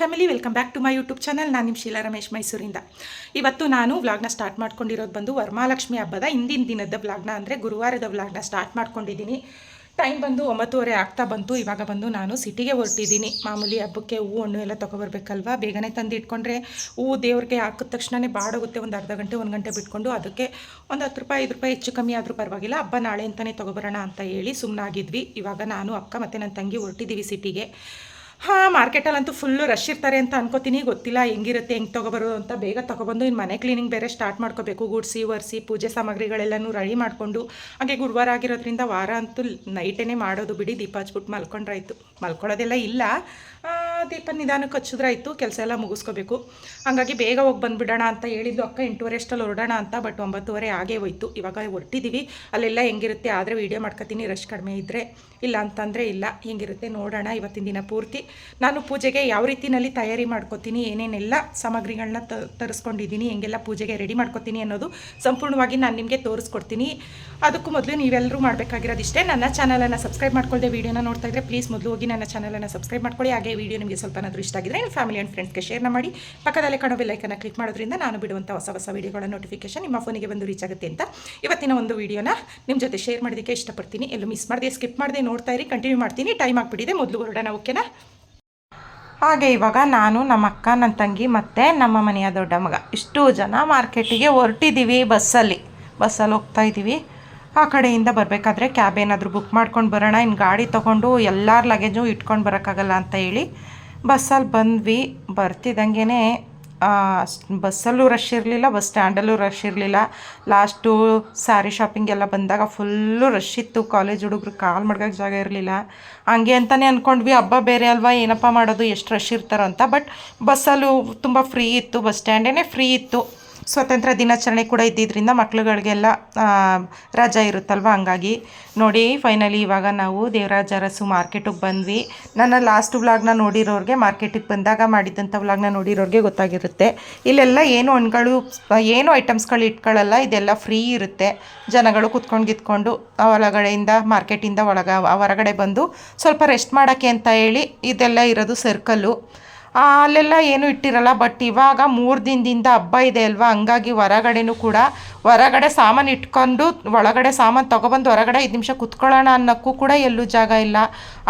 Family, welcome back to my YouTube channel. ನಾನು ನಿಮ್ಮ ಶೀಲಾ ರಮೇಶ್ ಮೈಸೂರಿಂದ. ಇವತ್ತು ನಾನು ವ್ಲಾಗ್ನ ಸ್ಟಾರ್ಟ್ ಮಾಡ್ಕೊಂಡಿರೋದು ಬಂದು ವರಮಹಾಲಕ್ಷ್ಮಿ ಹಬ್ಬದ ಹಿಂದಿನ ದಿನದ ವ್ಲಾಗ್ನ, ಅಂದರೆ ಗುರುವಾರದ ವ್ಲಾಗ್ನ ಸ್ಟಾರ್ಟ್ ಮಾಡ್ಕೊಂಡಿದ್ದೀನಿ. ಟೈಮ್ ಬಂದು ಒಂಬತ್ತುವರೆ ಆಗ್ತಾ ಬಂತು. ಇವಾಗ ಬಂದು ನಾನು ಸಿಟಿಗೆ ಹೊರಟಿದ್ದೀನಿ. ಮಾಮೂಲಿ ಹಬ್ಬಕ್ಕೆ ಹೂವು, ಹಣ್ಣು ಎಲ್ಲ ತೊಗೊಬರ್ಬೇಕಲ್ವಾ? ಬೇಗನೆ ತಂದು ಇಟ್ಕೊಂಡ್ರೆ ಹೂವು ದೇವ್ರಿಗೆ ಹಾಕಿದ ತಕ್ಷಣವೇ ಬಾಡೋಗುತ್ತೆ. ಒಂದು ಅರ್ಧ ಗಂಟೆ, ಒಂದು ಗಂಟೆ ಬಿಟ್ಕೊಂಡು ಅದಕ್ಕೆ ಒಂದು ಹತ್ತು ರೂಪಾಯಿ, ಐದು ರೂಪಾಯಿ, ಹೆಚ್ಚು ಕಮ್ಮಿ ಆದರೂ ಪರವಾಗಿಲ್ಲ. ಹಬ್ಬ ನಾಳೆ ಅಂತಲೇ ತೊಗೊಬರೋಣ ಅಂತ ಹೇಳಿ ಸುಮ್ಮನಾಗಿದ್ವಿ ಇವಾಗ ನಾನು ಅಕ್ಕ ಮತ್ತು ನನ್ನ ತಂಗಿ ಹೊರಟಿದ್ದೀವಿ ಸಿಟಿಗೆ. ಹಾಂ, ಮಾರ್ಕೆಟಲ್ಲಂತೂ ಫುಲ್ಲು ರಶ್ ಇರ್ತಾರೆ ಅಂತ ಅನ್ಕೋತೀನಿ. ಗೊತ್ತಿಲ್ಲ ಹೆಂಗಿರುತ್ತೆ, ಹೆಂಗೆ ತೊಗೊಬರೋದು ಅಂತ. ಬೇಗ ತೊಗೊಬಂದು ಇನ್ನು ಮನೆ ಕ್ಲೀನಿಂಗ್ ಬೇರೆ ಸ್ಟಾರ್ಟ್ ಮಾಡ್ಕೋಬೇಕು. ಗುಡ್ಸಿ, ಒರೆಸಿ, ಪೂಜೆ ಸಾಮಗ್ರಿಗಳೆಲ್ಲನೂ ರೆಡಿ ಮಾಡಿಕೊಂಡು. ಹಾಗೆ ಗುರುವಾರ ಆಗಿರೋದ್ರಿಂದ ವಾರ ಅಂತೂ ನೈಟೇ ಮಾಡೋದು. ಬಿಡಿ ದೀಪ ಹಚ್ಬಿಟ್ಟು ಮಲ್ಕೊಂಡ್ರಾಯ್ತು. ಮಲ್ಕೊಳ್ಳೋದೆಲ್ಲ ಇಲ್ಲ. ದೀಪ ನಿಧಾನಕ್ಕೆ ಹಚ್ಚಿದ್ರಾಯ್ತು ಕೆಲಸ ಎಲ್ಲ ಮುಗಿಸ್ಕೋಬೇಕು. ಹಾಗಾಗಿ ಬೇಗ ಹೋಗಿ ಬಂದುಬಿಡೋಣ ಅಂತ ಹೇಳಿದ್ದು ಅಕ್ಕ, ಎಂಟೂವರೆ ಅಷ್ಟಲ್ಲಿ ಹೊರಡೋಣ ಅಂತ ಬಟ್ ಒಂಬತ್ತುವರೆ ಆಗೇ ಹೋಯ್ತು. ಇವಾಗ ಹೊರಟಿದ್ದೀವಿ ಅಲ್ಲೆಲ್ಲ ಹೆಂಗಿರುತ್ತೆ ಆದರೆ ವೀಡಿಯೋ ಮಾಡ್ಕೊತೀನಿ ರಶ್ ಕಡಿಮೆ ಇದ್ದರೆ ಇಲ್ಲ ಅಂತಂದರೆ ಇಲ್ಲ, ಹೆಂಗಿರುತ್ತೆ ನೋಡೋಣ ಇವತ್ತಿನ ದಿನ ಪೂರ್ತಿ. ನಾನು ಪೂಜೆಗೆ ಯಾವ ರೀತಿಯಲ್ಲಿ ತಯಾರಿ ಮಾಡ್ಕೋತೀನಿ, ಏನೇನೆಲ್ಲ ಸಾಮಗ್ರಿಗಳನ್ನ ತರಿಸ್ಕೊಂಡಿದ್ದೀನಿ, ಹೆಂಗೆಲ್ಲ ಪೂಜೆಗೆ ರೆಡಿ ಮಾಡ್ಕೋತೀನಿ ಅನ್ನೋದು ಸಂಪೂರ್ಣವಾಗಿ ನಾನು ನಿಮಗೆ ತೋರಿಸ್ಕೊಡ್ತೀನಿ. ಅದಕ್ಕೂ ಮೊದಲು ನೀವೆಲ್ಲರೂ ಮಾಡಬೇಕಾಗಿರೋದಿಷ್ಟೇ. ನನ್ನ ಚಾನಲನ್ನು ಸಬ್ಸ್ಕ್ರೈಬ್ ಮಾಡ್ಕೊಳ್ಳದೆ ವೀಡಿಯೋನ ನೋಡ್ತಾ ಇದ್ದರೆ ಪ್ಲೀಸ್ ಮೊದಲು ಹೋಗಿ ನನ್ನ ಚಾನಲನ್ನು ಸಬ್ಸ್ಕ್ರೈಬ್ ಮಾಡ್ಕೊಳ್ಳಿ. ಹಾಗೆ ವಿಡಿಯೋ ಸ್ವಲ್ಪನಾದರೂ ಇಷ್ಟ ಆಗಿದ್ರೆ ನಿಮ್ಮ ಫ್ಯಾಮಿಲಿ ಆ್ಯಂಡ್ ಫ್ರೆಂಡ್ಸ್ಗೆ ಶೇರ್ನ ಮಾಡಿ. ಪಕ್ಕದಲ್ಲೇ ಕಾಣೋ ಬೆಲ್ಲೈಕನ್ನು ಕ್ಲಿಕ್ ಮಾಡೋದ್ರಿಂದ ನಾನು ಬಿಡುವಂಥ ಹೊಸ ಹೊಸ ವೀಡಿಯೋಗಳ ನೋಟಿಫಿಕೇಶನ್ ನಿಮ್ಮ ಫೋನಿಗೆ ಬಂದು ರೀಚ್ ಆಗುತ್ತೆ ಅಂತ ಇವತ್ತಿನ ಒಂದು ವೀಡಿಯೋನ ನಿಮ್ಮ ಜೊತೆ ಶೇರ್ ಮಾಡೋದಕ್ಕೆ ಇಷ್ಟಪಡ್ತೀನಿ. ಎಲ್ಲೂ ಮಿಸ್ ಮಾಡದೆ ಸ್ಕಿಪ್ ಮಾಡದೆ, ನೋಡ್ತಾ ಇರಿ ಕಂಟಿನ್ಯೂ ಮಾಡ್ತೀನಿ. ಟೈಮ್ ಆಗಿಬಿಟ್ಟಿದೆ, ಮೊದಲು ಹೊರಡೋಣ ಓಕೆನಾ ಹಾಗೆ ಇವಾಗ ನಾನು ನಮ್ಮ ಅಕ್ಕ ನನ್ನ ತಂಗಿ ಮತ್ತು ನಮ್ಮ ಮನೆಯ ದೊಡ್ಡ ಮಗ. ಇಷ್ಟು ಜನ ಮಾರ್ಕೆಟಿಗೆ ಹೊರಟಿದ್ದೀವಿ ಬಸ್ಸಲ್ಲಿ ಬಸ್ಸಲ್ಲಿ ಹೋಗ್ತಾ ಇದ್ದೀವಿ ಆ ಕಡೆಯಿಂದ ಬರಬೇಕಾದ್ರೆ ಕ್ಯಾಬ್ ಏನಾದರೂ ಬುಕ್ ಮಾಡ್ಕೊಂಡು ಬರೋಣ. ಇನ್ನು ಗಾಡಿ ತೊಗೊಂಡು ಎಲ್ಲರ ಲಗೇಜು ಇಟ್ಕೊಂಡು ಬರೋಕ್ಕಾಗಲ್ಲ ಅಂತ ಹೇಳಿ. ಬಸ್ಸಲ್ಲಿ ಬಂದ್ವಿ ಬರ್ತಿದ್ದಂಗೆ ಬಸ್ಸಲ್ಲೂ ರಶ್ ಇರಲಿಲ್ಲ, ಬಸ್ ಸ್ಟ್ಯಾಂಡಲ್ಲೂ ರಶ್ ಇರಲಿಲ್ಲ. ಲಾಸ್ಟು ಸ್ಯಾರಿ ಶಾಪಿಂಗ್ ಎಲ್ಲ ಬಂದಾಗ ಫುಲ್ಲು ರಶ್ ಇತ್ತು. ಕಾಲೇಜ್ ಹುಡುಗರು ಕಾಲ್ ಮಡ್ಗಕ್ಕೆ ಜಾಗ ಇರಲಿಲ್ಲ. ಹಂಗೆ ಅಂತಲೇ ಅಂದ್ಕೊಂಡ್ವಿ ಹಬ್ಬ ಬೇರೆ ಅಲ್ವಾ, ಏನಪ್ಪ ಮಾಡೋದು, ಎಷ್ಟು ರಶ್ ಇರ್ತಾರೋ ಅಂತ. ಬಟ್ ಬಸ್ಸಲ್ಲೂ ತುಂಬ ಫ್ರೀ ಇತ್ತು, ಬಸ್ ಸ್ಟ್ಯಾಂಡೇ ಫ್ರೀ ಇತ್ತು. ಸ್ವಾತಂತ್ರ್ಯ ದಿನಾಚರಣೆ ಕೂಡ ಇದ್ದಿದ್ದರಿಂದ ಮಕ್ಕಳುಗಳಿಗೆಲ್ಲ ರಜ ಇರುತ್ತಲ್ವ? ಹಂಗಾಗಿ ನೋಡಿ ಫೈನಲಿ ಇವಾಗ ನಾವು ದೇವರಾಜ ಅರಸು ಮಾರ್ಕೆಟಿಗೆ ಬಂದ್ವಿ. ನನ್ನ ಲಾಸ್ಟ್ ವ್ಲಾಗ್ನ ನೋಡಿರೋರಿಗೆ ಮಾರ್ಕೆಟಿಗೆ ಬಂದಾಗ ಮಾಡಿದ್ದಂಥ ವ್ಲಾಗ್ನ ನೋಡಿರೋರಿಗೆ ಗೊತ್ತಾಗಿರುತ್ತೆ. ಇಲ್ಲೆಲ್ಲ ಏನು ಹಣ್ಗಳು, ಏನು ಐಟಮ್ಸ್ಗಳು ಇಟ್ಕೊಳ್ಳಲ್ಲ ಇದೆಲ್ಲ ಫ್ರೀ ಇರುತ್ತೆ. ಜನಗಳು ಕುತ್ಕೊಂಡು ಗಿತ್ಕೊಂಡು ಆ ಒಳಗಡೆಯಿಂದ ಮಾರ್ಕೆಟಿಂದ ಒಳಗ ಹೊರಗಡೆ ಬಂದು ಸ್ವಲ್ಪ ರೆಸ್ಟ್ ಮಾಡೋಕ್ಕೆ ಅಂತ ಹೇಳಿ, ಇದೆಲ್ಲ ಇರೋದು ಸರ್ಕಲ್ಲು ಅಲ್ಲೆಲ್ಲ ಏನು ಇಟ್ಟಿರಲ್ಲ ಬಟ್ ಇವಾಗ ಮೂರು ದಿನದಿಂದ ಹಬ್ಬ ಇದೆ ಅಲ್ವಾ? ಹಂಗಾಗಿ ಹೊರಗಡೆನೂ ಕೂಡ ಹೊರಗಡೆ ಸಾಮಾನು ಇಟ್ಕೊಂಡು ಒಳಗಡೆ ಸಾಮಾನು ತಗೊಬಂದು ಹೊರಗಡೆ ಐದು ನಿಮಿಷ ಕುತ್ಕೊಳ್ಳೋಣ ಅನ್ನೋಕ್ಕೂ ಕೂಡ ಎಲ್ಲೂ ಜಾಗ ಇಲ್ಲ.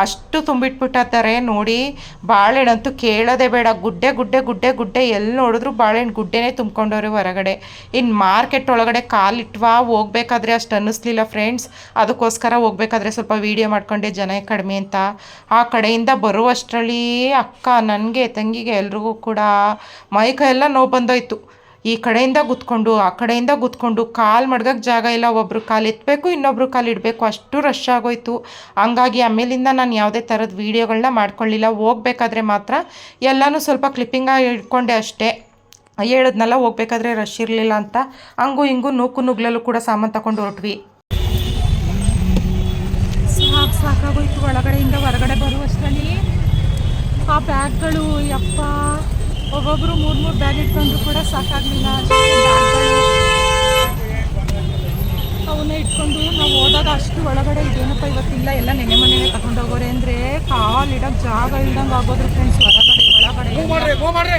ಅಷ್ಟು ತುಂಬಿಟ್ಬಿಟ್ಟಿರ್ತಾರೆ ನೋಡಿ, ಬಾಳೆಹಣ್ಣಂತೂ ಕೇಳೋದೇ ಬೇಡ. ಗುಡ್ಡೆ ಗುಡ್ಡೆ ಗುಡ್ಡೆ ಗುಡ್ಡೆ ಎಲ್ಲಿ ನೋಡಿದ್ರು ಬಾಳೆಹಣ್ಣು ಗುಡ್ಡೆನೇ ತುಂಬ್ಕೊಂಡವ್ರೆ ಹೊರಗಡೆ. ಇನ್ನು ಮಾರ್ಕೆಟ್ ಒಳಗಡೆ ಕಾಲಿಟ್ವಾ ಹೋಗ್ಬೇಕಾದ್ರೆ ಅಷ್ಟು ಅನ್ನಿಸ್ಲಿಲ್ಲ ಫ್ರೆಂಡ್ಸ್. ಅದಕ್ಕೋಸ್ಕರ ಹೋಗ್ಬೇಕಾದ್ರೆ ಸ್ವಲ್ಪ ವೀಡಿಯೋ ಮಾಡ್ಕೊಂಡೆ ಜನ ಕಡಿಮೆ ಅಂತ. ಆ ಕಡೆಯಿಂದ ಬರುವಷ್ಟರಲ್ಲಿ ಅಕ್ಕ, ನನಗೆ, ತಂಗಿಗೆ ಎಲ್ರಿಗೂ ಕೂಡ ಮೈ ಕೈ ಎಲ್ಲ ನೋವು ಬಂದೋಯ್ತು. ಈ ಕಡೆಯಿಂದ ಗುತ್ಕೊಂಡು, ಆ ಕಡೆಯಿಂದ ಗುತ್ಕೊಂಡು ಕಾಲು ಮಡ್ಗಕ್ಕೆ ಜಾಗ ಇಲ್ಲ. ಒಬ್ಬರು ಕಾಲು ಎತ್ತಬೇಕು ಇನ್ನೊಬ್ರು ಕಾಲು ಇಡಬೇಕು. ಅಷ್ಟು ರಶ್ ಆಗೋಯ್ತು. ಹಂಗಾಗಿ ಆಮೇಲಿಂದ ನಾನು ಯಾವುದೇ ಥರದ ವೀಡಿಯೋಗಳನ್ನ ಮಾಡ್ಕೊಳ್ಳಿಲ್ಲ. ಹೋಗ್ಬೇಕಾದ್ರೆ ಮಾತ್ರ ಎಲ್ಲನೂ ಸ್ವಲ್ಪ ಕ್ಲಿಪ್ಪಿಂಗಾಗಿ ಇಟ್ಕೊಂಡೆ ಅಷ್ಟೇ. ಹೇಳಿದ್ನಲ್ಲ, ಹೋಗ್ಬೇಕಾದ್ರೆ ರಶ್ ಇರಲಿಲ್ಲ ಅಂತ. ಹಂಗೂ ಹಿಂಗೂ ನೂಕು ನುಗ್ಲಲ್ಲೂ ಕೂಡ ಸಾಮಾನು ತಗೊಂಡು ಹೊರಟ್ವಿ. ಸಾಕು ಸಾಕಾಗೋಯ್ತು. ಒಳಗಡೆಯಿಂದ ಹೊರಗಡೆ ಬರುವಷ್ಟರಲ್ಲಿ ಆ ಬ್ಯಾಗ್ಗಳು, ಯಪ್ಪ. ಒಬ್ಬೊಬ್ಬರು ಮೂರು ಮೂರು ಬ್ಯಾಗ್ ಇಟ್ಕೊಂಡ್ರು ಕೂಡ ಸಾಕಾಗಲಿಲ್ಲ. ಅವನ್ನ ಇಟ್ಕೊಂಡು ನಾವು ಹೋದಾಗ ಅಷ್ಟು ಒಳಗಡೆ ಇದೇನಪ್ಪ ಇವತ್ತಿಲ್ಲ ಎಲ್ಲ ನೆನೆ ಮನೆಯೇ ತಗೊಂಡೋಗೋರೆ ಅಂದರೆ ಕಾಲು ಇಡೋಕೆ ಜಾಗ ಇಲ್ದಂಗೆ ಆಗೋದ್ರು ಫ್ರೆಂಡ್ಸ್ ಹೊರಗಡೆ ಒಳಗಡೆ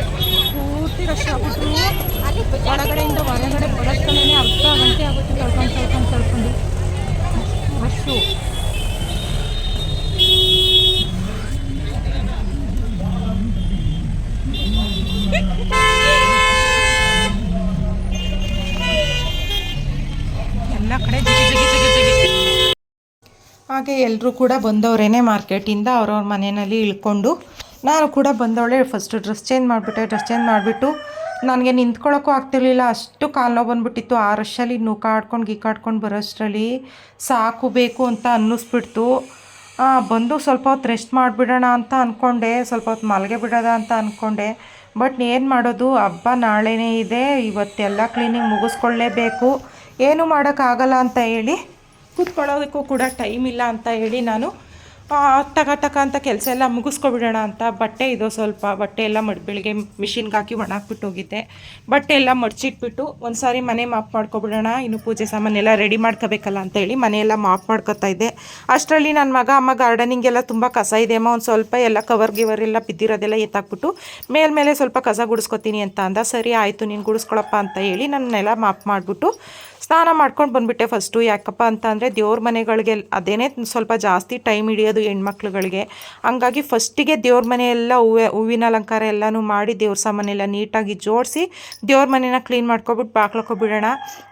ಪೂರ್ತಿ ರಶ್ ಆಗ್ಬಿಟ್ರು. ಒಳಗಡೆಯಿಂದ ಹೊರಗಡೆ ಬರೋಷ್ಟೇ ಅರ್ಧ ಗಂಟೆ ಆಗುತ್ತೆ ಕಳ್ಕೊಂಡು ಕಳ್ಕೊಂಡು ತಳ್ಕೊಂಡು ರಶ್ಶು ಎಲ್ಲ ಕಡೆ ಜಿಗಿ ಜಿಗಿ ಜಿಗಿ ಜಿಗಿ ಹಾಗೆ ಎಲ್ಲರೂ ಕೂಡ ಬಂದವರೇನೆ ಮಾರ್ಕೆಟಿಂದ ಅವ್ರವ್ರ ಮನೆಯಲ್ಲಿ ಇಳ್ಕೊಂಡು, ನಾನು ಕೂಡ ಬಂದವಳೆ ಫಸ್ಟ್ ಡ್ರೆಸ್ ಚೇಂಜ್ ಮಾಡಿಬಿಟ್ಟೆ ಡ್ರೆಸ್ ಚೇಂಜ್ ಮಾಡಿಬಿಟ್ಟು ನನಗೆ ನಿಂತ್ಕೊಳ್ಳೋಕ್ಕೂ ಆಗ್ತಿರ್ಲಿಲ್ಲ. ಅಷ್ಟು ಕಾಲು ನೋವು ಬಂದ್ಬಿಟ್ಟಿತ್ತು. ಆ ರಶಲ್ಲಿ ನೂಕಾಡ್ಕೊಂಡು ಗೀಕಾಡ್ಕೊಂಡು ಬರೋಷ್ಟರಲ್ಲಿ ಸಾಕು ಬೇಕು ಅಂತ ಅನ್ನಿಸ್ಬಿಡ್ತು. ಬಂದು ಸ್ವಲ್ಪ ಹೊತ್ತು ರೆಸ್ಟ್ ಮಾಡಿಬಿಡೋಣ ಅಂತ ಅಂದ್ಕೊಂಡೆ ಸ್ವಲ್ಪ ಹೊತ್ತು ಮಲಗೆ ಬಿಡೋದ ಅಂತ ಅಂದ್ಕೊಂಡೆ ಬಟ್ ಏನು ಮಾಡೋದು? ಹಬ್ಬ ನಾಳೆನೇ ಇದೆ. ಇವತ್ತೆಲ್ಲ ಕ್ಲೀನಿಂಗ್ ಮುಗಿಸ್ಕೊಳ್ಳೇಬೇಕು. ಏನು ಮಾಡೋಕ್ಕಾಗಲ್ಲ ಅಂತ ಹೇಳಿ ಕೂತ್ಕೊಳ್ಳೋದಕ್ಕೂ ಕೂಡ ಟೈಮ್ ಇಲ್ಲ ಅಂತ ಹೇಳಿ ನಾನು ಟಕ ಟಕ ಅಂತ ಕೆಲಸ ಎಲ್ಲ ಮುಗಿಸ್ಕೊಬಿಡೋಣ ಅಂತ ಬಟ್ಟೆ ಇದು ಸ್ವಲ್ಪ ಬಟ್ಟೆ ಎಲ್ಲ ಮಡ್, ಬೆಳಿಗ್ಗೆ ಮಿಷಿನ್ಗೆ ಹಾಕಿ ಒಣಾಕ್ಬಿಟ್ಟು ಹೋಗಿದ್ದೆ. ಬಟ್ಟೆ ಎಲ್ಲ ಮಡ್ಚಿಟ್ಬಿಟ್ಟು ಒಂದು ಸಾರಿ ಮನೆ ಮಾಪ್ ಮಾಡ್ಕೊಬಿಡೋಣ, ಇನ್ನು ಪೂಜೆ ಸಾಮಾನೆಲ್ಲ ರೆಡಿ ಮಾಡ್ಕೋಬೇಕಲ್ಲ ಅಂತ ಹೇಳಿ ಮನೆಯೆಲ್ಲ ಮಾಪ್ ಮಾಡ್ಕೊತಾ ಇದ್ದೆ. ಅಷ್ಟರಲ್ಲಿ ನನ್ನ ಮಗ, ಅಮ್ಮ ಗಾರ್ಡನಿಂಗೆಲ್ಲ ತುಂಬ ಕಸ ಇದೆ ಅಮ್ಮ, ಒಂದು ಸ್ವಲ್ಪ ಎಲ್ಲ ಕವರ್ ಗಿವರ್ ಎಲ್ಲ ಬಿದ್ದಿರೋದೆಲ್ಲ ಎತ್ತಾಕ್ಬಿಟ್ಟು ಮೇಲ್ಮೇಲೆ ಸ್ವಲ್ಪ ಕಸ ಗುಡಿಸ್ಕೊತೀನಿ ಅಂತ ಅಂದ. ಸರಿ ಆಯಿತು, ನೀನು ಗುಡಿಸ್ಕೊಳಪ್ಪ ಅಂತ ಹೇಳಿ ನನ್ನೆಲ್ಲ ಮಾಪ್ ಮಾಡಿಬಿಟ್ಟು ಸ್ನಾನ ಮಾಡ್ಕೊಂಡು ಬಂದುಬಿಟ್ಟೆ ಫಸ್ಟು ಯಾಕಪ್ಪ ಅಂತ ಅಂದರೆ ದೇವ್ರ ಮನೆಗಳಿಗೆ ಅದೇನೇ ಸ್ವಲ್ಪ ಜಾಸ್ತಿ ಟೈಮ್ ಹಿಡಿಯೋದು ಹೆಣ್ಮಕ್ಳುಗಳಿಗೆ. ಹಂಗಾಗಿ ಫಸ್ಟಿಗೆ ದೇವ್ರ ಮನೆಯೆಲ್ಲ ಹೂವೆ, ಹೂವಿನ ಅಲಂಕಾರ ಎಲ್ಲನೂ ಮಾಡಿ ದೇವ್ರ ಸಾಮಾನೆಲ್ಲ ನೀಟಾಗಿ ಜೋಡಿಸಿ ದೇವ್ರ ಮನೆನ ಕ್ಲೀನ್ ಮಾಡ್ಕೊಬಿಟ್ಟು ಬಾಕ್ಲಕ್ಕೊಬಿಡೋಣ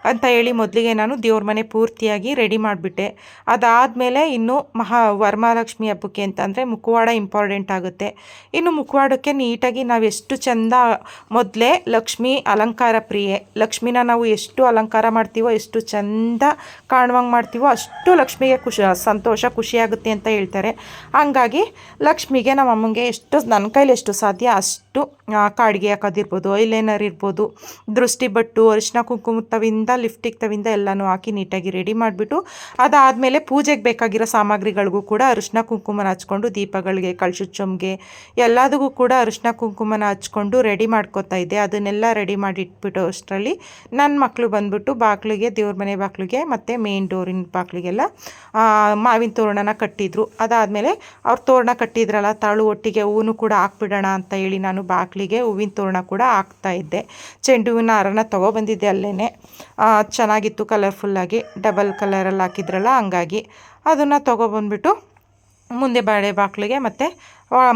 ಅಂತ ಹೇಳಿ ಮೊದಲಿಗೆ ನಾನು ದೇವ್ರ ಮನೆ ಪೂರ್ತಿಯಾಗಿ ರೆಡಿ ಮಾಡಿಬಿಟ್ಟೆ. ಅದಾದಮೇಲೆ ಇನ್ನು ಮಹಾ, ವರಮಹಾಲಕ್ಷ್ಮಿ ಹಬ್ಬಕ್ಕೆ ಅಂತಂದರೆ ಮುಖವಾಡ ಇಂಪಾರ್ಟೆಂಟ್ ಆಗುತ್ತೆ. ಇನ್ನು ಮುಖವಾಡಕ್ಕೆ ನೀಟಾಗಿ ನಾವು ಎಷ್ಟು ಚೆಂದ ಮೊದಲೇ ಲಕ್ಷ್ಮಿ ಅಲಂಕಾರ ಪ್ರಿಯೆ. ಲಕ್ಷ್ಮಿನ ನಾವು ಎಷ್ಟು ಅಲಂಕಾರ ಮಾಡ್ತೀವೋ, ಎಷ್ಟು ಚೆಂದ ಕಾಣುವಂಗೆ ಮಾಡ್ತೀವೋ ಅಷ್ಟು ಲಕ್ಷ್ಮಿಗೆ ಖುಷಿ, ಸಂತೋಷ, ಖುಷಿಯಾಗುತ್ತೆ ಅಂತ ಹೇಳ್ತಾರೆ ಹಂಗಾಗಿ ಲಕ್ಷ್ಮಿಗೆ ನಮ್ಮ ಅಮ್ಮಂಗೆ ಎಷ್ಟು ನನ್ನ ಕೈಲಿ ಎಷ್ಟು ಸಾಧ್ಯ ಅಷ್ಟು ಆ, ಕಾಡಿಗೆ ಹಾಕೋದಿರ್ಬೋದು ಐಲೈನರ್ ಇರ್ಬೋದು ದೃಷ್ಟಿ ಬಟ್ಟು ಅರಿಶಿನ ಕುಂಕುಮ ತವಿಂದ ಲಿಫ್ಟಿಗೆ ತವಿಂದ ಎಲ್ಲನೂ ಹಾಕಿ ನೀಟಾಗಿ ರೆಡಿ ಮಾಡಿಬಿಟ್ಟು ಅದಾದಮೇಲೆ ಪೂಜೆಗೆ ಬೇಕಾಗಿರೋ ಸಾಮಗ್ರಿಗಳಿಗೂ ಕೂಡ ಅರಿಶಿನ ಕುಂಕುಮನ ಹಚ್ಕೊಂಡು ದೀಪಗಳಿಗೆ ಕಳಶು ಚೊಂಬಗೆ ಎಲ್ಲದಕ್ಕೂ ಕೂಡ ಅರಿಶಿನ ಕುಂಕುಮನ ಹಚ್ಕೊಂಡು ರೆಡಿ ಮಾಡ್ಕೋತಾ ಇದ್ದೆ. ಅದನ್ನೆಲ್ಲ ರೆಡಿ ಮಾಡಿ ಇಟ್ಬಿಟ್ಟು ಅಷ್ಟರಲ್ಲಿ ನನ್ನ ಮಕ್ಕಳು ಬಂದ್ಬಿಟ್ಟು ಬಾಗಿಲಿಗೆ ದೇವ್ರ ಮನೆ ಬಾಗಿಲಿಗೆ ಮತ್ತು ಮೇನ್ ಡೋರಿನ ಬಾಗಿಲಿಗೆಲ್ಲ ಮಾವಿನ ತೋರಣನ ಕಟ್ಟಿದ್ರು. ಅದಾದಮೇಲೆ ಅವ್ರ ತೋರಣ ಕಟ್ಟಿದ್ರಲ್ಲ ತಾಳು ಒಟ್ಟಿಗೆ ಹೂವು ಕೂಡ ಹಾಕ್ಬಿಡೋಣ ಅಂತ ಹೇಳಿ ನಾನು ಬಾಗಿಲಿಗೆ ಹೂವಿನ ತೋರಣ ಕೂಡ ಹಾಕ್ತಾ ಇದ್ದೆ. ಚೆಂಡು ಹೂವಿನ ಹಾರನ ತೊಗೊಬಂದಿದ್ದೆ ಅಲ್ಲೇ ಚೆನ್ನಾಗಿತ್ತು ಕಲರ್ಫುಲ್ಲಾಗಿ ಡಬಲ್ ಕಲರಲ್ಲಿ ಹಾಕಿದ್ರಲ್ಲ ಹಂಗಾಗಿ. ಅದನ್ನು ತೊಗೊಬಂದ್ಬಿಟ್ಟು ಮುಂದೆ ಬಾಳೆ ಬಾಗಿಲಿಗೆ ಮತ್ತು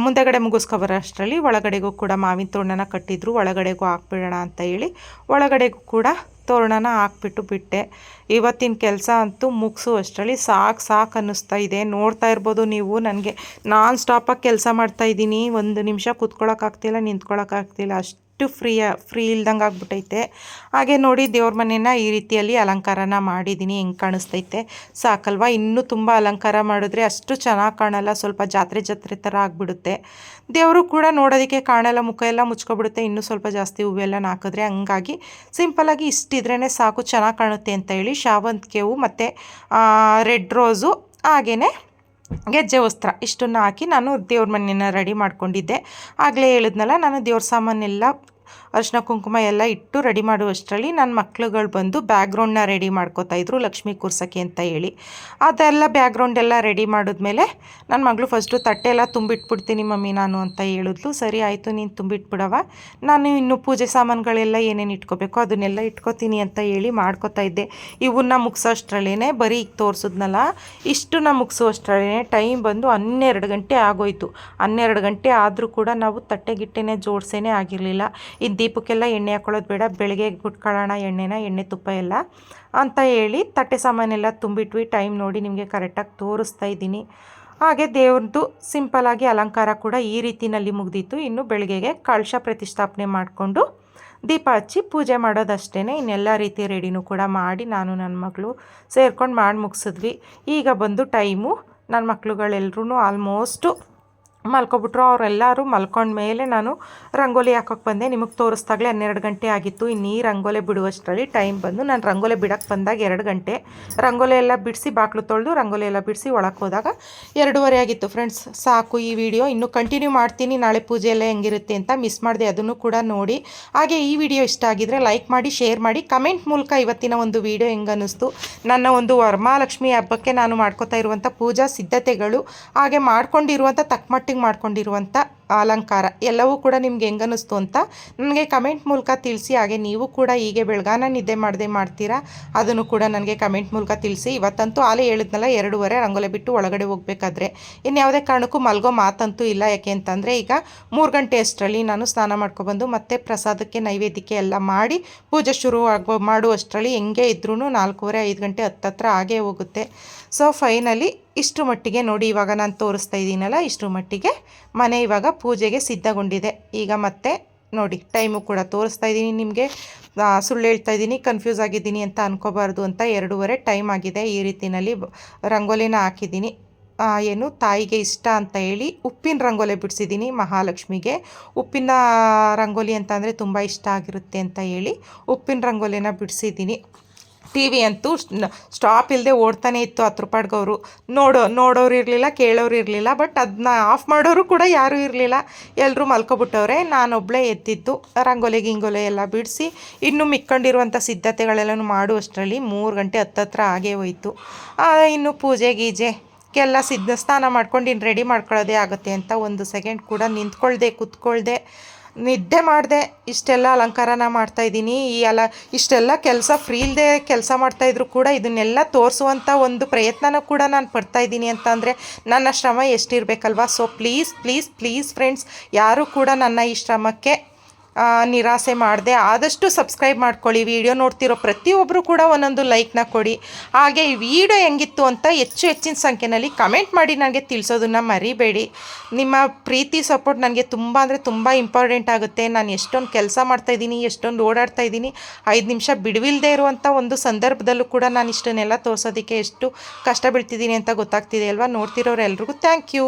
ಮುಂದೆಗಡೆ ಮುಗಿಸ್ಕೊಬರೋ ಅಷ್ಟರಲ್ಲಿ ಒಳಗಡೆಗೂ ಕೂಡ ಮಾವಿನ ತೋರಣನ ಕಟ್ಟಿದ್ರು. ಒಳಗಡೆಗೂ ಹಾಕ್ಬಿಡೋಣ ಅಂತ ಹೇಳಿ ಒಳಗಡೆಗೂ ಕೂಡ ತೋರಣನ ಹಾಕ್ಬಿಟ್ಟು ಬಿಟ್ಟೆ. ಇವತ್ತಿನ ಕೆಲಸ ಅಂತೂ ಮುಗಿಸು ಅಷ್ಟರಲ್ಲಿ. ಸಾಕು ಸಾಕು ಅನ್ನಿಸ್ತಾ ಇದೆ. ನೋಡ್ತಾ ಇರ್ಬೋದು ನೀವು ನನಗೆ. ನಾನ್ ಸ್ಟಾಪಾಗಿ ಕೆಲಸ ಮಾಡ್ತಾ ಇದ್ದೀನಿ. ಒಂದು ನಿಮಿಷ ಕೂತ್ಕೊಳ್ಳೋಕ್ಕಾಗ್ತಿಲ್ಲ ನಿಂತ್ಕೊಳ್ಳೋಕ್ಕಾಗ್ತಿಲ್ಲ ಅಷ್ಟು ಫ್ರೀಯ ಫ್ರೀ ಇಲ್ದಂಗೆ ಆಗ್ಬಿಟ್ಟೈತೆ. ಹಾಗೆ ನೋಡಿ ದೇವ್ರ ಮನೇನ ಈ ರೀತಿಯಲ್ಲಿ ಅಲಂಕಾರನ ಮಾಡಿದ್ದೀನಿ ಹೆಂಗೆ ಕಾಣಿಸ್ತೈತೆ. ಸಾಕಲ್ವಾ? ಇನ್ನೂ ತುಂಬ ಅಲಂಕಾರ ಮಾಡಿದ್ರೆ ಅಷ್ಟು ಚೆನ್ನಾಗಿ ಕಾಣಲ್ಲ, ಸ್ವಲ್ಪ ಜಾತ್ರೆ ಜಾತ್ರೆ ಥರ ಆಗಿಬಿಡುತ್ತೆ. ದೇವರು ಕೂಡ ನೋಡೋದಕ್ಕೆ ಕಾಣಲ್ಲ, ಮುಖ ಎಲ್ಲ ಮುಚ್ಕೊಬಿಡುತ್ತೆ, ಇನ್ನೂ ಸ್ವಲ್ಪ ಜಾಸ್ತಿ ಹೂವೆಲ್ಲ ಹಾಕಿದ್ರೆ ಹಂಗಾಗಿ ಸಿಂಪಲಾಗಿ ಇಷ್ಟಿದ್ರೇ ಸಾಕು, ಚೆನ್ನಾಗಿ ಕಾಣುತ್ತೆ ಅಂತ ಹೇಳಿ, ಶಾವಂತಿಗೆ ಹೂವು ಮತ್ತು ರೆಡ್ ರೋಸು ಹಾಗೆಯೇ ಗೆಜ್ಜೆ ವಸ್ತ್ರ ಇಷ್ಟನ್ನು ಹಾಕಿ ನಾನು ದೇವ್ರ ಮನೆಯನ್ನು ರೆಡಿ ಮಾಡ್ಕೊಂಡಿದ್ದೆ. ಆಗಲೇ ಹೇಳಿದ್ನಲ್ಲ ನಾನು ದೇವ್ರ ಸಾಮಾನೆಲ್ಲ ಅರಿಶಿನ ಕುಂಕುಮ ಎಲ್ಲ ಇಟ್ಟು ರೆಡಿ ಮಾಡುವಷ್ಟರಲ್ಲಿ ನನ್ನ ಮಕ್ಳುಗಳು ಬಂದು ಬ್ಯಾಗ್ರೌಂಡ್ನ ರೆಡಿ ಮಾಡ್ಕೋತಾ ಇದ್ರು, ಲಕ್ಷ್ಮಿ ಕೂರ್ಸೋಕ್ಕೆ ಅಂತ ಹೇಳಿ. ಅದೆಲ್ಲ ಬ್ಯಾಕ್ಗ್ರೌಂಡ್ ಎಲ್ಲ ರೆಡಿ ಮಾಡಿದ್ಮೇಲೆ ನನ್ನ ಮಗಳು ಫಸ್ಟು ತಟ್ಟೆ ಎಲ್ಲ ತುಂಬಿಟ್ಬಿಡ್ತೀನಿ ಮಮ್ಮಿ ನಾನು ಅಂತ ಹೇಳಿದ್ಲು. ಸರಿ ಆಯಿತು, ನೀನು ತುಂಬಿಟ್ಬಿಡವ ನಾನು ಇನ್ನು ಪೂಜೆ ಸಾಮಾನುಗಳೆಲ್ಲ ಏನೇನು ಇಟ್ಕೋಬೇಕು ಅದನ್ನೆಲ್ಲ ಇಟ್ಕೋತೀನಿ ಅಂತ ಹೇಳಿ ಮಾಡ್ಕೋತಾ ಇದ್ದೆ. ಇವನ್ನ ಮುಗಿಸೋಷ್ಟ್ರಲ್ಲೇ ಬರೀ ಈಗ ತೋರಿಸಿದ್ನಲ್ಲ, ಇಷ್ಟನ್ನ ಮುಗಿಸುವಷ್ಟರಲ್ಲೇ ಟೈಮ್ ಬಂದು ಹನ್ನೆರಡು ಗಂಟೆ ಆಗೋಯ್ತು. ಹನ್ನೆರಡು ಗಂಟೆ ಆದರೂ ಕೂಡ ನಾವು ತಟ್ಟೆ ಗಿಟ್ಟೆನೇ ಜೋಡಿಸೇನೆ ಆಗಿರಲಿಲ್ಲ. ಈ ದೀಪಕ್ಕೆಲ್ಲ ಎಣ್ಣೆ ಹಾಕೊಳ್ಳೋದು ಬೇಡ, ಬೆಳಗ್ಗೆ ಗುಟ್ಕೊಳ್ಳೋಣ ಎಣ್ಣೆನ, ಎಣ್ಣೆ ತುಪ್ಪ ಎಲ್ಲ. ಅಂತ ಹೇಳಿ ತಟ್ಟೆ ಸಾಮಾನೆಲ್ಲ ತುಂಬಿಟ್ವಿ ಟೈಮ್ ನೋಡಿ ನಿಮಗೆ ಕರೆಕ್ಟಾಗಿ ತೋರಿಸ್ತಾ ಇದ್ದೀನಿ. ಹಾಗೆ ದೇವ್ರದ್ದು ಸಿಂಪಲಾಗಿ ಅಲಂಕಾರ ಕೂಡ ಈ ರೀತಿಯಲ್ಲಿ ಮುಗ್ದಿತ್ತು. ಇನ್ನು ಬೆಳಗ್ಗೆಗೆ ಕಳಶ ಪ್ರತಿಷ್ಠಾಪನೆ ಮಾಡಿಕೊಂಡು ದೀಪ ಹಚ್ಚಿ ಪೂಜೆ ಮಾಡೋದಷ್ಟೇ ಇನ್ನೆಲ್ಲ ರೀತಿ ರೆಡಿನೂ ಕೂಡ ಮಾಡಿ ನಾನು ನನ್ನ ಮಗಳು ಸೇರ್ಕೊಂಡು ಮಾಡಿ ಮುಗಿಸಿದ್ವಿ. ಈಗ ಬಂದು ಟೈಮು ನನ್ನ ಮಕ್ಳುಗಳೆಲ್ಲರೂ ಆಲ್ಮೋಸ್ಟು ಮಲ್ಕೊಬಿಟ್ರು, ಅವರೆಲ್ಲರೂ ಮಲ್ಕೊಂಡ ಮೇಲೆ ನಾನು ರಂಗೋಲಿ ಹಾಕೋಕೆ ಬಂದೆ. ನಿಮಗೆ ತೋರಿಸ್ದಾಗಲೇ ಹನ್ನೆರಡು ಗಂಟೆ ಆಗಿತ್ತು. ಇನ್ನು ರಂಗೋಲೆ ಬಿಡುವಷ್ಟರಲ್ಲಿ ಟೈಮ್ ಬಂದು ನಾನು ರಂಗೋಲೆ ಬಿಡೋಕ್ಕೆ ಬಂದಾಗ ಎರಡು ಗಂಟೆ. ರಂಗೋಲೆ ಎಲ್ಲ ಬಿಡಿಸಿ ಬಾಕ್ಲು ತೊಳೆದು ರಂಗೋಲಿ ಎಲ್ಲ ಬಿಡಿಸಿ ಒಳಗೆ ಹೋದಾಗ ಎರಡೂವರೆ ಆಗಿತ್ತು. ಫ್ರೆಂಡ್ಸ್, ಸಾಕು ಈ ವಿಡಿಯೋ. ಇನ್ನು ಕಂಟಿನ್ಯೂ ಮಾಡ್ತೀನಿ. ನಾಳೆ ಪೂಜೆ ಎಲ್ಲ ಹೆಂಗಿರುತ್ತೆ ಅಂತ ಮಿಸ್ ಮಾಡಿದೆ. ಅದನ್ನು ಕೂಡ ನೋಡಿ. ಹಾಗೆ ಈ ವಿಡಿಯೋ ಇಷ್ಟ ಆಗಿದ್ರೆ ಲೈಕ್ ಮಾಡಿ, ಶೇರ್ ಮಾಡಿ. ಕಮೆಂಟ್ ಮೂಲಕ ಇವತ್ತಿನ ಒಂದು ವಿಡಿಯೋ ಹೆಂಗೆ ಅನ್ನಿಸ್ತು ನನ್ನ ಒಂದು ವರಮಹಾಲಕ್ಷ್ಮಿ ಹಬ್ಬಕ್ಕೆ ನಾನು ಮಾಡ್ಕೋತಾ ಇರುವಂಥ ಪೂಜಾ ಸಿದ್ಧತೆಗಳು, ಹಾಗೆ ಮಾಡ್ಕೊಂಡಿರುವಂಥ ತಕ್ಕಮಟ್ಟಿಗೆ ಮಾಡ್ಕೊಂಡಿರುವಂಥ ಅಲಂಕಾರ ಎಲ್ಲವೂ ಕೂಡ ನಿಮ್ಗೆ ಹೆಂಗನಿಸ್ತು ಅಂತ ನನಗೆ ಕಮೆಂಟ್ ಮೂಲಕ ತಿಳಿಸಿ, ಹಾಗೆ ನೀವು ಕೂಡ ಹೀಗೆ ಬೆಳಗಾನ ನಿದ್ದೆ ಮಾಡದೆ ಮಾಡ್ತೀರಾ ಅದನ್ನು ಕೂಡ ನನಗೆ ಕಮೆಂಟ್ ಮೂಲಕ ತಿಳಿಸಿ. ಇವತ್ತಂತೂ ಆಲೇ ಹೇಳಿದ್ನಲ್ಲ, ಎರಡೂವರೆ ರಂಗೋಲೆ ಬಿಟ್ಟು ಒಳಗಡೆ ಹೋಗಬೇಕಾದ್ರೆ. ಇನ್ಯಾವುದೇ ಕಾರಣಕ್ಕೂ ಮಲ್ಗೋ ಮಾತಂತೂ ಇಲ್ಲ, ಯಾಕೆ ಅಂತಂದರೆ ಈಗ ಮೂರು ಗಂಟೆ ಅಷ್ಟರಲ್ಲಿ ನಾನು ಸ್ನಾನ ಮಾಡ್ಕೊಬಂದು ಮತ್ತೆ ಪ್ರಸಾದಕ್ಕೆ, ನೈವೇದ್ಯಕ್ಕೆ ಎಲ್ಲ ಮಾಡಿ ಪೂಜೆ ಶುರು ಆಗೋ ಮಾಡುವಷ್ಟರಲ್ಲಿ ಹೆಂಗೆ ಇದ್ರೂ ನಾಲ್ಕೂವರೆ, ಐದು ಗಂಟೆ ಹತ್ತತ್ರ ಹಾಗೆ ಹೋಗುತ್ತೆ. ಸೊ ಫೈನಲಿ ಇಷ್ಟು ಮಟ್ಟಿಗೆ ನೋಡಿ, ಇವಾಗ ನಾನು ತೋರಿಸ್ತಾ ಇದ್ದೀನಲ್ಲ, ಇಷ್ಟು ಮಟ್ಟಿಗೆ ಮನೆ ಇವಾಗ ಪೂಜೆಗೆ ಸಿದ್ಧಗೊಂಡಿದೆ. ಈಗ ಮತ್ತೆ ನೋಡಿ ಟೈಮು ಕೂಡ ತೋರಿಸ್ತಾ ಇದ್ದೀನಿ ನಿಮಗೆ. ಸುಳ್ಳು ಹೇಳ್ತಾ ಇದ್ದೀನಿ ಕನ್ಫ್ಯೂಸ್ ಆಗಿದ್ದೀನಿ ಅಂತ ಅನ್ಕೋಬಾರ್ದು ಅಂತ ಎರಡೂವರೆ ಟೈಮ್ ಆಗಿದೆ ಈ ರೀತಿಯಲ್ಲಿ ರಂಗೋಲಿನ ಹಾಕಿದ್ದೀನಿ. ಏನು, ತಾಯಿಗೆ ಇಷ್ಟ ಅಂತ ಹೇಳಿ ಉಪ್ಪಿನ ರಂಗೋಲಿ ಬಿಡಿಸಿದ್ದೀನಿ ಮಹಾಲಕ್ಷ್ಮಿಗೆ. ಉಪ್ಪಿನ ರಂಗೋಲಿ ಅಂತ ಅಂದರೆ ತುಂಬ ಇಷ್ಟ ಆಗಿರುತ್ತೆ ಅಂತ ಹೇಳಿ ಉಪ್ಪಿನ ರಂಗೋಲಿನ ಬಿಡಿಸಿದ್ದೀನಿ. ಟಿ ವಿ ಅಂತೂ ಸ್ಟಾಪ್ ಇಲ್ಲದೆ ಓಡ್ತಾನೆ ಇತ್ತು ಹತ್ತು ರೂಪಾಯಿಗವರು ನೋಡೋ ನೋಡೋರು ಇರಲಿಲ್ಲ, ಕೇಳೋರು ಇರಲಿಲ್ಲ ಬಟ್ ಅದನ್ನ ಆಫ್ ಮಾಡೋರು ಕೂಡ ಯಾರೂ ಇರಲಿಲ್ಲ. ಎಲ್ಲರೂ ಮಲ್ಕೊಬಿಟ್ಟವ್ರೆ. ನಾನೊಬ್ಬಳೇ ಎದ್ದಿದ್ದು ರಂಗೋಲಿ, ಗಿಂಗೋಲೆ ಎಲ್ಲ ಬಿಡಿಸಿ, ಇನ್ನು ಮಿಕ್ಕೊಂಡಿರುವಂಥ ಸಿದ್ಧತೆಗಳೆಲ್ಲನೂ ಮಾಡುವಷ್ಟರಲ್ಲಿ ಮೂರು ಗಂಟೆ ಹತ್ತತ್ರ ಆಗೇ ಹೋಯಿತು. ಇನ್ನು ಪೂಜೆ, ಗೀಜೆ ಎಲ್ಲ ಸಿದ್ಧ ಸ್ನಾನ ಮಾಡ್ಕೊಂಡು ಇನ್ನು ರೆಡಿ ಮಾಡ್ಕೊಳ್ಳೋದೇ ಆಗುತ್ತೆ ಅಂತ ಒಂದು ಸೆಕೆಂಡ್ ಕೂಡ ನಿಂತ್ಕೊಳ್ದೆ, ಕೂತ್ಕೊಳ್ದೆ. ನಿದ್ದೆ ಮಾಡಿದೆ, ಇಷ್ಟೆಲ್ಲ ಅಲಂಕಾರನ ಮಾಡ್ತಾಯಿದ್ದೀನಿ ಈ ಅಲ, ಇಷ್ಟೆಲ್ಲ ಕೆಲಸ ಫ್ರೀ ಇಲ್ಲದೆ ಕೆಲಸ ಮಾಡ್ತಾಯಿದ್ರು ಕೂಡ ಇದನ್ನೆಲ್ಲ ತೋರಿಸುವಂಥ ಒಂದು ಪ್ರಯತ್ನನ ಕೂಡ ನಾನು ಪಡ್ತಾಯಿದ್ದೀನಿ ಅಂತ ಅಂದರೆ ನನ್ನ ಶ್ರಮ ಎಷ್ಟಿರಬೇಕಲ್ವಾ? So please please please friends ಯಾರೂ ಕೂಡ ನನ್ನ ಈ ಶ್ರಮಕ್ಕೆ ನಿರಾಸೆ ಮಾಡದೆ. ಆದಷ್ಟು ಸಬ್ಸ್ಕ್ರೈಬ್ ಮಾಡ್ಕೊಳ್ಳಿ. ವಿಡಿಯೋ ನೋಡ್ತಿರೋ ಪ್ರತಿಯೊಬ್ಬರು ಕೂಡ ಒಂದೊಂದು ಲೈಕ್ನ ಕೊಡಿ. ಹಾಗೆ ಈ ವಿಡಿಯೋ ಹೆಂಗಿತ್ತು ಅಂತ ಹೆಚ್ಚು ಹೆಚ್ಚಿನ ಸಂಖ್ಯೆಯಲ್ಲಿ ಕಮೆಂಟ್ ಮಾಡಿ ನನಗೆ ತಿಳಿಸೋದನ್ನು ಮರಿಬೇಡಿ. ನಿಮ್ಮ ಪ್ರೀತಿ ಸಪೋರ್ಟ್ ನನಗೆ ತುಂಬ ಅಂದರೆ ತುಂಬ ಇಂಪಾರ್ಟೆಂಟ್ ಆಗುತ್ತೆ. ನಾನು ಎಷ್ಟೊಂದು ಕೆಲಸ ಮಾಡ್ತಾಯಿದ್ದೀನಿ ಎಷ್ಟೊಂದು ಓಡಾಡ್ತಾ ಇದ್ದೀನಿ. ಐದು ನಿಮಿಷ ಬಿಡುವಿಲ್ಲದೆ ಇರುವಂಥ ಒಂದು ಸಂದರ್ಭದಲ್ಲೂ ಕೂಡ ನಾನು ಇಷ್ಟನ್ನೆಲ್ಲ ತೋರಿಸೋದಕ್ಕೆ ಎಷ್ಟು ಕಷ್ಟ ಬೀಳ್ತಿದ್ದೀನಿ ಅಂತ ಗೊತ್ತಾಗ್ತಿದೆ ಅಲ್ವಾ? ನೋಡ್ತಿರೋರು ಎಲ್ರಿಗೂ ಥ್ಯಾಂಕ್ ಯು